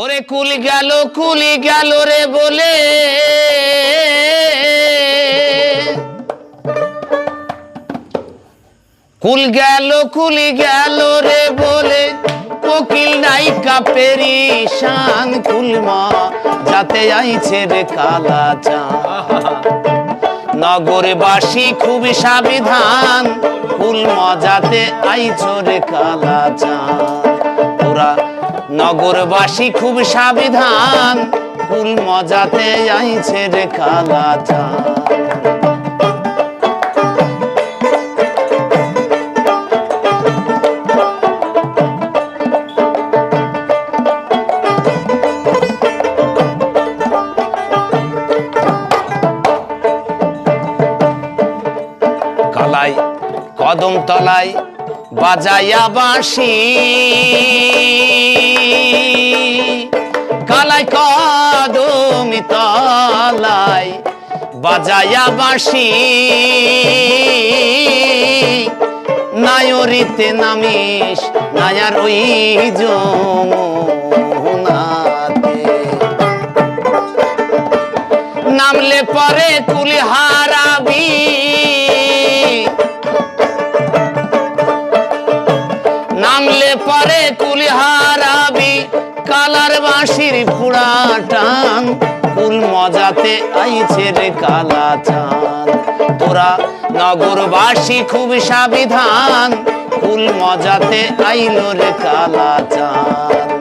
ওরে কুল গেল, কুলি গেল রে বলে। কুল গেল, কুলি গেল রে বলে। কোকিল নাইকা পেরিশান কুলমা, যাতে আইছে রে কালা চাঁদ। নগরবাসী খুবই সাবিধান কুল মজাতে আইছো রে কালা চা তোরা নগরবাসী খুব সাবিধান ফুল মজাতে আইছে রে কালা কালাই কদম তলায় বাজাইয়া বাঁশি। কালাই কদম তলায় বাজাইয়া বাঁশি। নায়রিতে নামিস নায়ার ওই যমুনাতে। নামলে পরে কুলি হারাবি। বাঁশির পুরা টান, কুল মজাতে আইছে রে কালা চাঁদ। তোরা নগরবাসী খুব সাবিধান, কুল মজাতে আইলো রে কালা চাঁদ।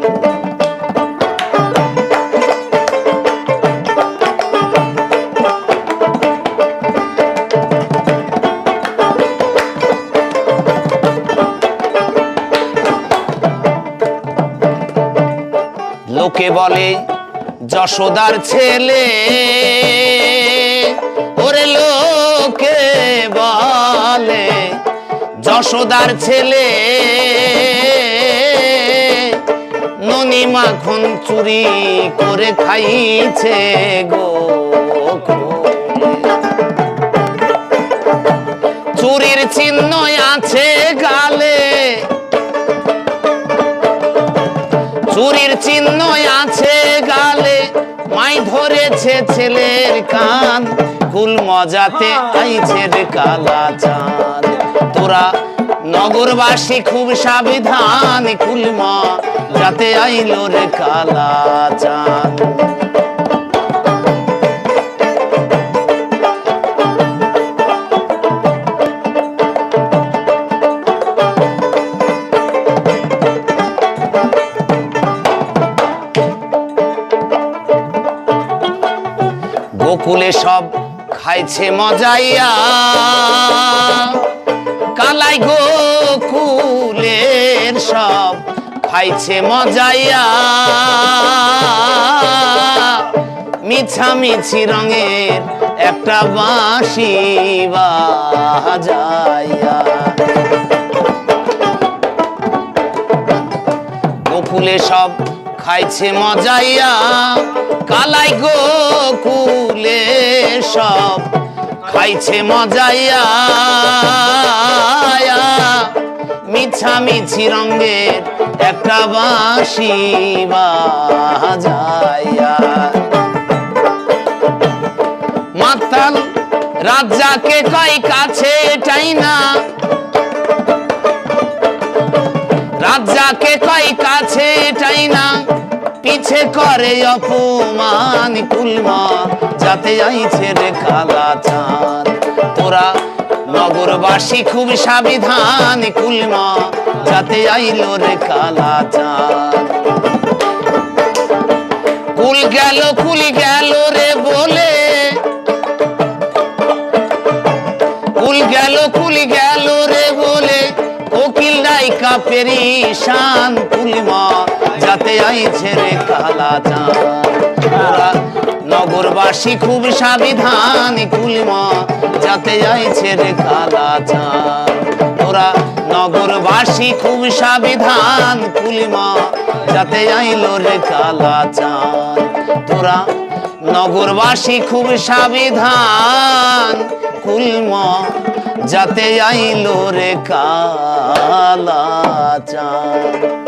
লোকে বলে, যশোদার ছেলে। ওরে লোকে বলে, যশোদার ছেলে। ননি মাখন চুরি করে খাইছে গো চুরির চিহ্ন আছে গালে। চুরির চিহ্ন আছে গালে, মাই ধরেছে ছেলের কান। কুল মজাতে আইছে রে কালা চাঁদ। তোরা নগরবাসী খুব সাবিধান, কুলমা যাতে আইলো রে কালা চাঁদ। গোকুলে সব খাইছে মজাইয়া। কালাই গোকুলের সব খাইছে মজাইয়া। মিছামিছি রঙের একটা বাঁশি বাজাইয়া। গোকুলে সব খাইছে মজাইয়া। কালাই গোকুলে সব খাইছে মজাইয়া। মিছামিছি রঙের একটা বাঁশি বাজাইয়া। মাতাল রাজাকে কয় কাছে এটাই না রাজাকে কয় কাছে এটাই না পিছে করে অপমান কুলমা, যাতে আইছে রে কালা চাঁদ। তোরা নগরবাসী খুব সাবিধান কুলমা, যাতে আইলো রে কালা চাঁদ। কুল গেল, কুলি গেল রে বলে। কুল গেল, কুলি গেল রে বলে। কোকিল নাইকা পেরিশান কুলমা যাতে আইছে রে কালা চাঁদ নগরবাসী খুব সাবিধান কুলমা যাতে আইছে রে কালা চাঁদ তোরা নগরবাসী খুব সাবিধান কুলমা যাতে আইলো রে কালা চাঁদ তোরা নগরবাসী খুব সাবিধান কুলমা যাতে আইলো রে কালা চাঁদ।